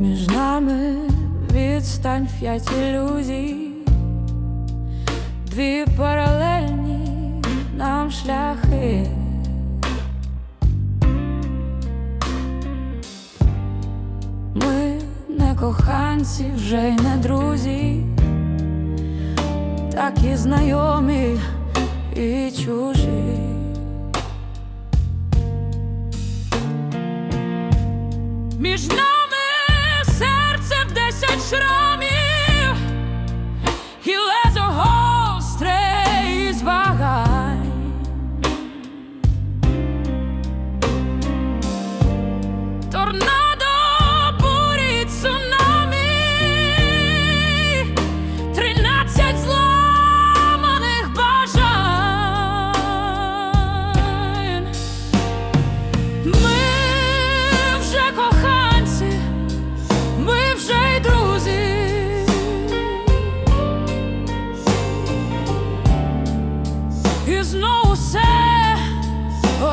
Між нами відстань п'ять ілюзій, дві паралельні нам шляхи. Ми не коханці, вже й не друзі, так і знайомі і чужі. Між нами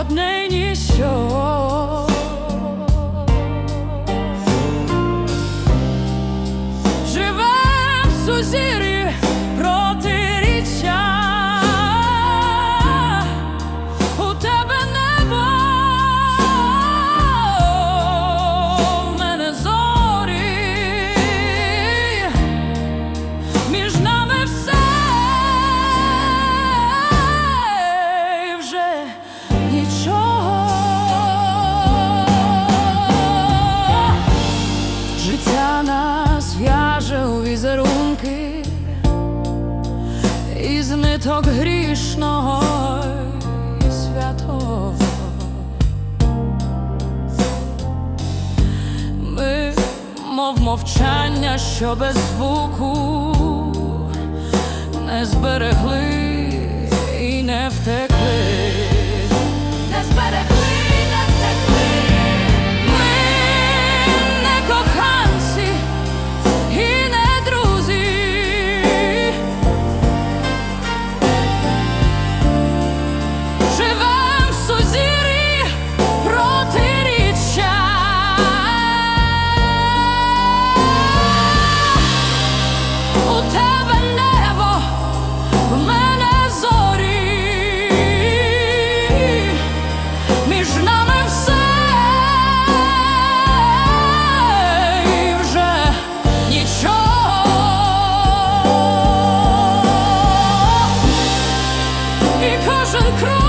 одне ніщо. Із грішного і святого. Ми, мов мовчання, що без звуку не зберегли і не втекли. І кожен крок,